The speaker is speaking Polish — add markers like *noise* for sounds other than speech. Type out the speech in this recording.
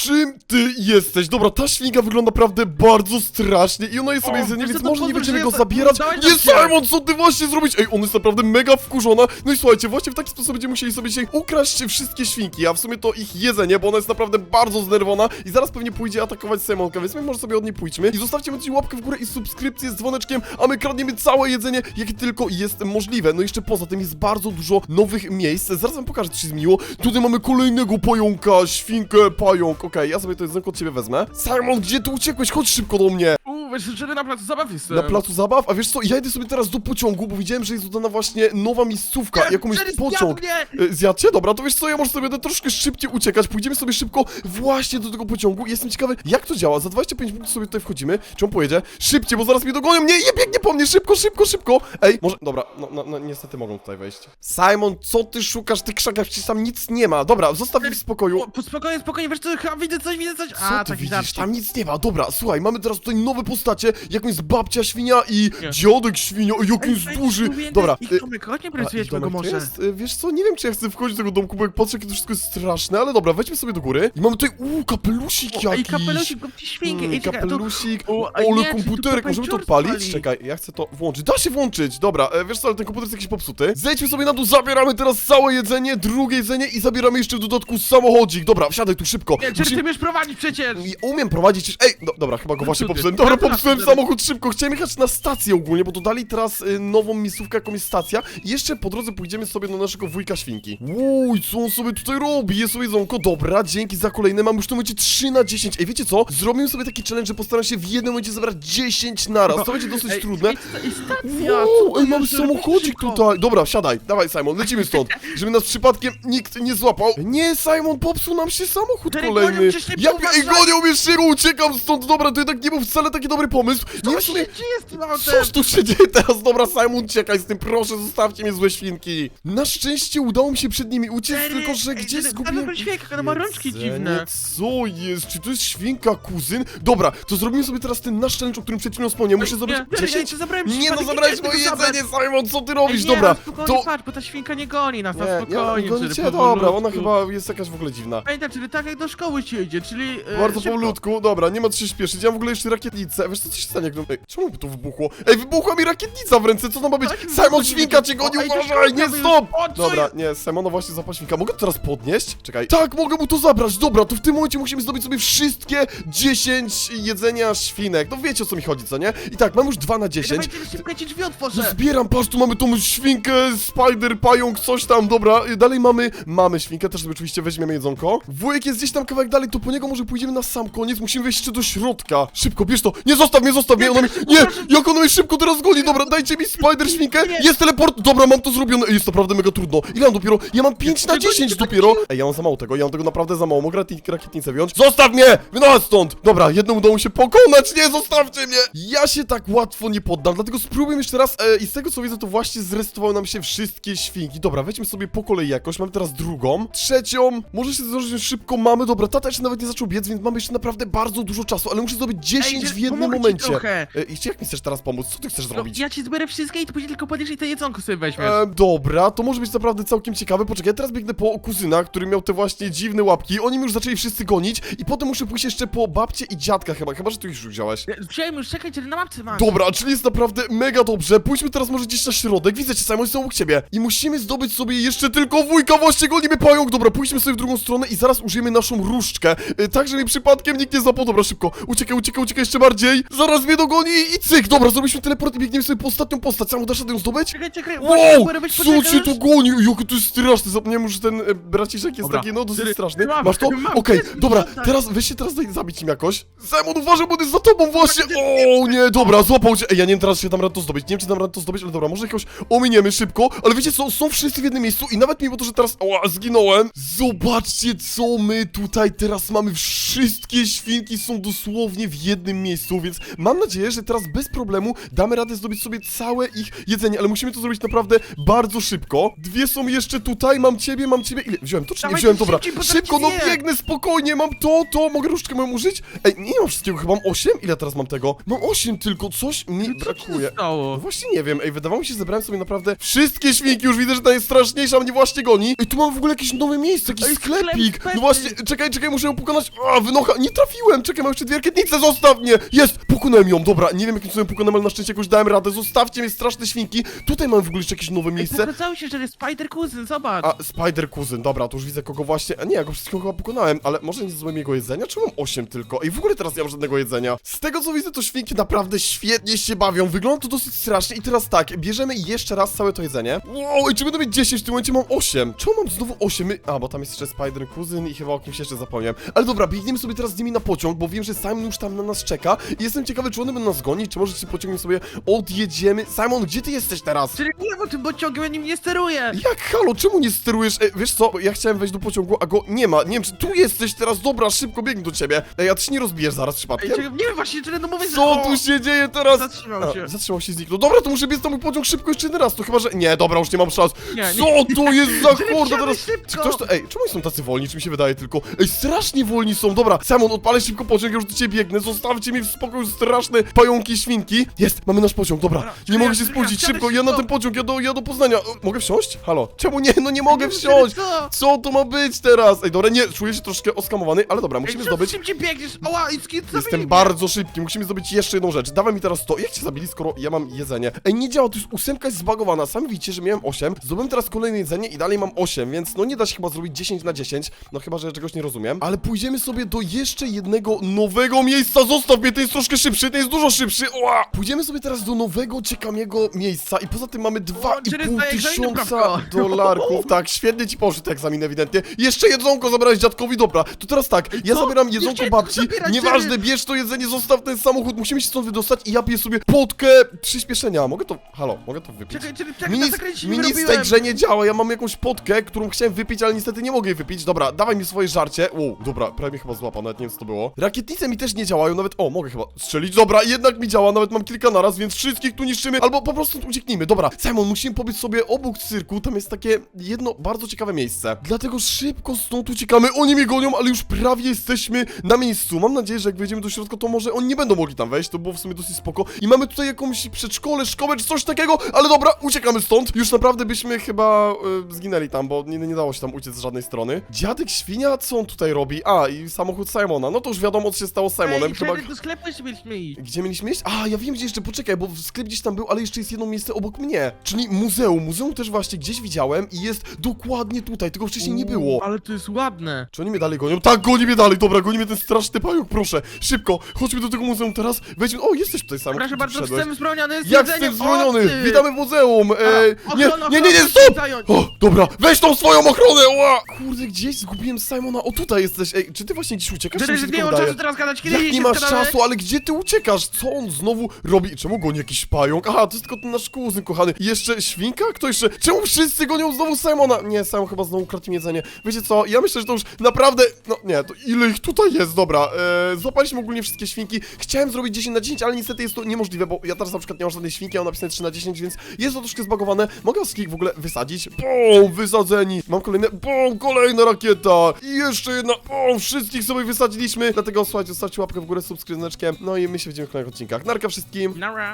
Czy ty jesteś? Dobra, ta świnka wygląda naprawdę bardzo strasznie i ona jest sobie jedzenie, wiesz więc co, to może nie pozwól, będziemy że go ja za- zabierać. Nie. Simon, co ty właśnie zrobić? Ej, ona jest naprawdę mega wkurzona. No i słuchajcie, właśnie w taki sposób będziemy musieli sobie dzisiaj ukraść wszystkie świnki, a w sumie to ich jedzenie, bo ona jest naprawdę bardzo znerwowana i zaraz pewnie pójdzie atakować Simonka, więc my może sobie od niej pójdźmy. I zostawcie mi łapkę w górę i subskrypcję z dzwoneczkiem, a my kradniemy całe jedzenie, jakie tylko jest możliwe. No i jeszcze poza tym jest bardzo dużo nowych miejsc. Zaraz wam pokażę, co się zmieniło. Tutaj mamy kolejnego pająka, świnkę, pająk. Okej, ja sobie to jedzonko od ciebie wezmę. Simon, gdzie ty uciekłeś? Chodź szybko do mnie. Że na placu zabaw jestem. Na placu zabaw? A wiesz co, ja idę sobie teraz do pociągu, bo widziałem, że jest dodana właśnie nowa miejscówka, jaką jest Jerry, pociąg. mnie! E, Zjadł cię? Dobra, to wiesz co, ja może sobie będę troszkę szybciej uciekać, pójdziemy sobie szybko właśnie do tego pociągu Jestem ciekawy, jak to działa, za 25 minut sobie tutaj wchodzimy Czy on pojedzie? Szybciej, bo zaraz mnie dogonią, nie, nie biegnie po mnie, szybko, szybko, szybko Ej, może, dobra, no, no, no niestety mogą tutaj wejść Simon, co ty szukasz w tych krzakach, przecież tam nic nie ma Dobra, zostaw ich w spokoju O, po- spokojnie, spokojnie, wiesz co, chyba widzę coś, widzę coś. co A, ty taki widzisz? Tam nic nie ma. Dobra, słuchaj, mamy teraz tutaj nowe postacie, jaką jest babcia świnia i Nie. dziadek świnia, o, jaki Ej, jest duży. Dobra. Ich y, Tomek, chodź nie a, i domek tu może. jest? Y, Wiesz co, nie wiem czy ja chcę wchodzić do tego domku, bo jak patrzę, jakie to wszystko jest straszne, ale dobra, wejdźmy sobie do góry. I mamy tutaj, uuu, kapelusik O, Ej, jakiś. kapelusik, kup ci świnkę. Mm, Ej, czekaj, to- kapelusik, O, a ole nie, czy tu komputerek, możemy to Pepper odpalić? pali? Czekaj, ja chcę to włączyć. Da się włączyć, dobra, e, wiesz co, ale ten komputer jest jakiś popsuty. Zejdźmy sobie na dół, zabieramy teraz całe jedzenie, drugie jedzenie i zabieramy jeszcze w dodatku samochodzik. Dobra, wsiadaj tu szybko. Nie, Musimy- ty będziesz prowadzić przecież? ja umiem prowadzić. Ej, no, dobra, chyba go właśnie Cudny. popsułem. Dobra, *laughs* popsułem samochód szybko. Chciałem jechać na stację ogólnie, bo dodali teraz y, nową miejscówkę, jaką jest stacja. I jeszcze po drodze pójdziemy sobie do naszego wujka świnki. Uj, co on sobie tutaj robi? Jest sobie jedzonko. Dobra, dzięki za kolejne. Mam już w tym momencie 3 na 10. Ej, wiecie co? Zrobimy sobie taki challenge, że postaram się w jednym momencie zabrać 10 naraz. To będzie dosyć Ej, trudne. Ej, sta- ej, stacja, Wow, co ej, mamy możesz robić samochodzik szybko? tutaj. Dobra, siadaj. Dawaj, Simon, lecimy stąd. Żeby nas przypadkiem nikt nie złapał. Nie, Simon, popsuł nam się samochód kolejny. Ja ej, gonią mnie uciekam stąd. Dobra, to jednak nie był wcale taki dobry pomysł. Nie w Co sumie... się dzieje z tym autem? Cóż tu się dzieje teraz? Dobra, Simon, uciekaj z tym, proszę, zostawcie mnie złe świnki. Na szczęście udało mi się przed nimi uciec, Jerry, tylko że ej, gdzie Jerry, zgubiłem... tam świnka, ona ma rączki jedzenie? dziwne. Co jest? Czy to jest świnka, kuzyn? Dobra, to zrobimy sobie teraz ten nasz challenge, o którym przed chwilą wspomniałem. Muszę Ej, zrobić nie, Jerry, 10... ja ci zabrałem Nie no, przypadek, zabrałeś chciałem moje tego zabrać. jedzenie, Simon, co ty Ej, robisz? nie, Dobra, ale spokojnie, to... patrz, bo ta świnka nie goni nas, Nie, na nie, spokojnie. gonicie, Jerry, dobra, ona powolutku. chyba jest jakaś w ogóle dziwna. Pamiętaj, czyli tak jak do szkoły ci jedzie, czyli... e, Bardzo szybko. powolutku, dobra, nie ma co się śpieszyć. Ja w ogóle jeszcze rakietnicę. Wiesz co, co się stanie, jak... Ej, czemu by to wybuchło? Ej, wybuchła mi rakietnica w ręce, co to ma być? Tak, Simon, świnka cię goni, Ej, uważaj, nie, stop! Dobra, nie, Simono właśnie zapał świnka. Mogę to teraz podnieść? Czekaj. Tak, mogę mu to zabrać, dobra, to w tym momencie musimy zdobyć sobie wszystkie 10 jedzenia świnek. No wiecie o co mi chodzi, co nie? I tak, mam już 2 na Ej, 10. Dawaj, Jerry, szybko ja ci drzwi No otworzę. zbieram, patrz, tu mamy tą świnkę, spider, pająk, coś tam, dobra, y, dalej mamy, mamy świnkę, też sobie oczywiście weźmiemy jedzonko. Wujek jest gdzieś tam kawałek dalej, to po niego może pójdziemy na sam koniec, musimy wejść jeszcze do środka. Szybko, bierz to, nie zostaw mnie, zostaw mnie, ona mi, nie, jak ona mnie szybko teraz goni, dobra, dajcie mi spider świnkę, jest teleport, dobra, mam to zrobione, jest naprawdę mega trudno, ile mam dopiero, ja mam 5 na 10 dopiero. Ej, ja mam za mało tego, ja mam tego naprawdę za mało, mogę raki- rakietnicę wziąć? Zostaw mnie, wynocha stąd, dobra, jedną udało mi się pokonać, nie, zostawcie mnie. Ja się tak łatwo nie poddam, dlatego spróbujmy jeszcze raz, e, i z tego co widzę, to właśnie zrestowały nam się wszystkie świnki. Dobra, weźmy sobie po kolei jakoś, mamy teraz drugą, trzecią, może się zdążyć, że szybko. Mamy, dobra, tata jeszcze nawet nie zaczął biec, więc mamy jeszcze naprawdę bardzo dużo czasu, ale muszę zdobyć 10 Jerry, w jednym pomogę ci momencie. trochę. E, I jak mi chcesz teraz pomóc? Co ty chcesz No, zrobić? ja ci zbierę wszystkie i tu później tylko podjesz i te jedzonko sobie weźmiesz. E, dobra, to może być naprawdę całkiem ciekawe. Poczekaj, teraz biegnę po kuzyna, który miał te właśnie dziwne łapki. Oni mnie już zaczęli wszyscy gonić i potem muszę pójść jeszcze po babcię i dziadka chyba, chyba, że tu już wziąłeś. Ja- Wziąłem już, czekaj, na mapce masz. Dobra, czyli jest naprawdę mega dobrze. Pójdźmy teraz może gdzieś na środek. Widzę cię, Simon, jestem obok ciebie. I musimy zdobyć sobie jeszcze tylko wujka, właśnie gonimy pająk. Dobra, pójdźmy sobie w drugą stronę i zaraz użyjemy naszą różdżkę. E, tak, żeby przypadkiem nikt nie zapał. Dobra, szybko. Uciekaj, uciekaj, uciekaj jeszcze bardziej. Zaraz mnie dogoni i cyk. Dobra, zrobiliśmy teleport i biegniemy sobie po ostatnią postać. Simon, dasz radę ją zdobyć? Czekaj, czekaj, Wow! Co cię tu goni? Jakie to jest straszne. Zapomniałem, że ten e, braciszek jest Dobra. taki, no, dosyć straszny. mam, Masz to? mam, Okej, dobra, żądaj. teraz weź się teraz daj zabić im jakoś. Simon, uważaj, bo on jest za tobą właśnie. O nie, dobra, złapał cię. Ej, ja nie wiem teraz, czy dam radę to zdobyć. Nie wiem, czy dam radę to zdobyć, ale dobra, może jakoś ominiemy szybko. Ale wiecie co, są wszyscy w jednym miejscu i nawet mimo to, że teraz oła, zginąłem. Zobaczcie, co my tutaj teraz mamy. Wszystkie świnki są dosłownie w jednym miejscu, więc więc mam nadzieję, że teraz bez problemu damy radę zdobyć sobie całe ich jedzenie, ale musimy to zrobić naprawdę bardzo szybko. Dwie są jeszcze tutaj, mam ciebie, mam ciebie. Ile? Wziąłem to czy nie Dawaj, wziąłem? Dobra, szybciej, bo tam szybko, no biegnę, spokojnie, mam to, to, mogę różdżkę moją użyć? Ej, nie mam wszystkiego, chyba mam 8? Ile teraz mam tego? Mam 8 tylko, coś mi Co ci brakuje. No stało? właśnie nie wiem, ej, wydawało mi się, że zebrałem sobie naprawdę wszystkie świnki, już widzę, że ta jest straszniejsza, mnie właśnie goni. Ej, tu mam w ogóle jakieś nowe miejsce, jakiś Ej, sklep sklepik. No właśnie, czekaj, czekaj, muszę ją pokonać. A, wynocha, nie trafiłem, czekaj, mam jeszcze dwie rakietnice, zostaw mnie. Jest, pokonałem ją, dobra, nie wiem jakim cudem pokonałem, ale na szczęście jakoś dałem radę, zostawcie mnie, straszne świnki. Tutaj mam w ogóle jeszcze jakieś nowe Ej, miejsce. pokazało się, że jest Spider Kuzyn, zobacz. A, Spider Kuzyn, dobra, to już widzę kogo właśnie. A nie, ja go wszystkiego chyba pokonałem, ale może nie złem jego jedzenia? Czy mam 8 tylko? Ej, w ogóle teraz nie mam żadnego jedzenia. Z tego co widzę, to świnki naprawdę świetnie się bawią. Wygląda to dosyć strasznie. I teraz tak, bierzemy jeszcze raz całe to jedzenie. Wow, i czy będę mieć 10? W tym momencie mam 8. Czemu mam znowu 8? My... A, bo tam jest jeszcze Spider Kuzyn i chyba o kimś jeszcze zapomniałem. Ale dobra, biegniemy sobie teraz z nimi na pociąg, bo wiem, że Simon już tam na nas czeka. I jestem ciekawy, czy one będą nas gonić, czy może się pociągiem sobie odjedziemy. Simon, gdzie ty jesteś teraz? Czyli nie, bo tym pociągiem ja nim nie steruję. Jak halo, czemu nie sterujesz? Ej, wiesz co, ja chciałem wejść do pociągu, a go nie ma. Nie wiem, czy tu jesteś teraz, dobra, szybko biegnę do ciebie. Ej, a ty się nie rozbijesz zaraz Ej, przypadkiem? czekaj, nie wiem właśnie, czy no mówię, że... Co o, tu się dzieje teraz? Zatrzymał się. A, zatrzymał się zniknął. Dobra, to muszę biec na mój pociąg szybko jeszcze jeden raz, to chyba, że... Nie, dobra, już nie mam szans. Nie, nie. Co to jest za *laughs* wsiadaj teraz? szybko. Czy ktoś to... Ej, czemu oni są tacy wolni, czy mi się wydaje tylko? Ej, strasznie wolni są, dobra. Simon, odpalę szybko pociąg, ja już do ciebie biegnę, zostawcie mi w spokoju straszne pająki, świnki. Jest, mamy nasz pociąg, dobra. Dobra, Nie mogę się ja spóźnić, szybko, ja na szybko. ten pociąg, ja do, ja do Poznania. E, Mogę wsiąść? Halo? Czemu nie? No nie mogę wsiąść. Co? Co to ma być teraz? Ej, dobra, nie, czuję się troszkę oskamowany, ale dobra, musimy Ej, co zdobyć... szybciej biegniesz? Oła, i Jestem bardzo szybki, musimy zdobyć jeszcze jedną rzecz. Dawaj mi teraz to. Jak cię zabili, skoro ja mam jedzenie? Ej, nie działa, to jest ósemka jest zbagowana. Sami widzicie, że miałem 8. Zdobyłem teraz kolejne jedzenie i dalej mam 8, więc no nie da się chyba zrobić 10 na 10. No chyba, że ja czegoś nie rozumiem. Ale pójdziemy sobie do jeszcze jednego nowego miejsca. Zostaw mnie, ten jest troszkę szybszy, ten jest dużo szybszy. Oła! Pójdziemy sobie teraz do nowego, ciekawiego miejsca i poza tym mamy 2,5 czyli zdaje egzamin tysiąca prawko. *laughs* dolarków. Tak, świetnie ci poszedł egzamin ewidentnie. Jeszcze jedzonko zabrałeś dziadkowi, dobra. To teraz tak, ja co? zabieram jedzonko chciałem babci. zabierać, Nieważne, bierz to jedzenie, zostaw ten samochód, musimy się stąd wydostać i ja piję sobie potkę przyspieszenia. Mogę to, halo, mogę to wypić? Czekaj, czekaj, czekaj, Mi na nic, zakręcie mi nie nic w tej robiłem. grze nie działa, ja mam jakąś potkę, którą chciałem wypić, ale niestety nie mogę jej wypić. Dobra, dawaj mi swoje żarcie. Wow, dobra, prawie mnie chyba złapał, nawet nie wiem co to było. Rakietnice mi też nie działają, nawet, o, mogę chyba strzelić. Dobra, jednak mi działa, nawet mam kilka naraz, więc wszystkich tu niszczymy, albo po prostu ucieknijmy. Dobra, Simon, musimy pobyć sobie obok cyrku, tam jest takie jedno bardzo ciekawe miejsce. Dlatego szybko stąd uciekamy, oni mnie gonią, ale już prawie jesteśmy na miejscu. Mam nadzieję, że jak wejdziemy do środka, to może oni nie będą mogli tam wejść, to było w sumie dosyć spoko. I mamy tutaj jakąś przedszkole, szkołę czy coś takiego, ale dobra, uciekamy stąd. Już naprawdę byśmy chyba y, zginęli tam, bo nie, nie dało się tam uciec z żadnej strony. Dziadek świnia, co on tutaj robi? A, i samochód Simona. No to już wiadomo, co się stało z Simonem. Ej, chyba... Do sklepu jeszcze mieliśmy iść. Gdzie mieliśmy iść? A, ja wiem gdzie jeszcze, poczekaj, bo sklep gdzieś tam był, ale jeszcze jest jedno miejsce obok mnie. Czyli muzeum. Muzeum też właśnie gdzieś widziałem i jest dokładnie tutaj, tego wcześniej nie było. Ale to jest ładne. Czy oni mnie dalej gonią? Tak, goni mnie dalej, dobra, goni mnie ten straszny pająk, proszę. Szybko, chodźmy do tego muzeum teraz. Wejdźmy, o, jesteś tutaj sam. Proszę bardzo, wszedłeś. wstęp wzbroniony z Jak jedzeniem. jestem zwolniony? O, ty! Witamy w muzeum! E, nie, ochrona, nie, nie, nie, ochrona, stop! zająć. O, dobra, weź tą swoją ochronę! Ła! Kurde, gdzieś zgubiłem Simona. O, tutaj jesteś. Ej, czy ty właśnie gdzieś uciekasz? czy mi nie tylko mam wydaje? czasu teraz gadać, kiedy Jak nie masz skradamy? czasu, ale gdzie ty uciekasz? Co on znowu robi? Czemu goni jakiś pająk? Aha, to jest tylko ten nasz kuzyn kochany. Jeszcze świnka? Kto jeszcze? Czemu wszyscy gonią znowu Simona? Nie, Simon chyba znowu ukradł im jedzenie. Wiecie co? Ja myślę, że to już naprawdę... No nie, to ile ich tutaj jest? Dobra, eee, złapaliśmy ogólnie wszystkie świnki. Chciałem zrobić 10 na 10, ale niestety jest to niemożliwe, bo ja teraz na przykład nie mam żadnej świnki, a mam napisane 3 na 10, więc jest to troszkę zbagowane. Mogę wszystkich w ogóle wysadzić? Bum, wysadzeni. Mam kolejne... Bum, kolejna rakieta. I jeszcze jedna... Bum, wszystkich sobie wysadziliśmy. Dlatego słuchajcie, zostawcie łapkę w górę, subskrypcję, no i my się widzimy w kolejnych odcinkach. Narka wszystkim. Nara.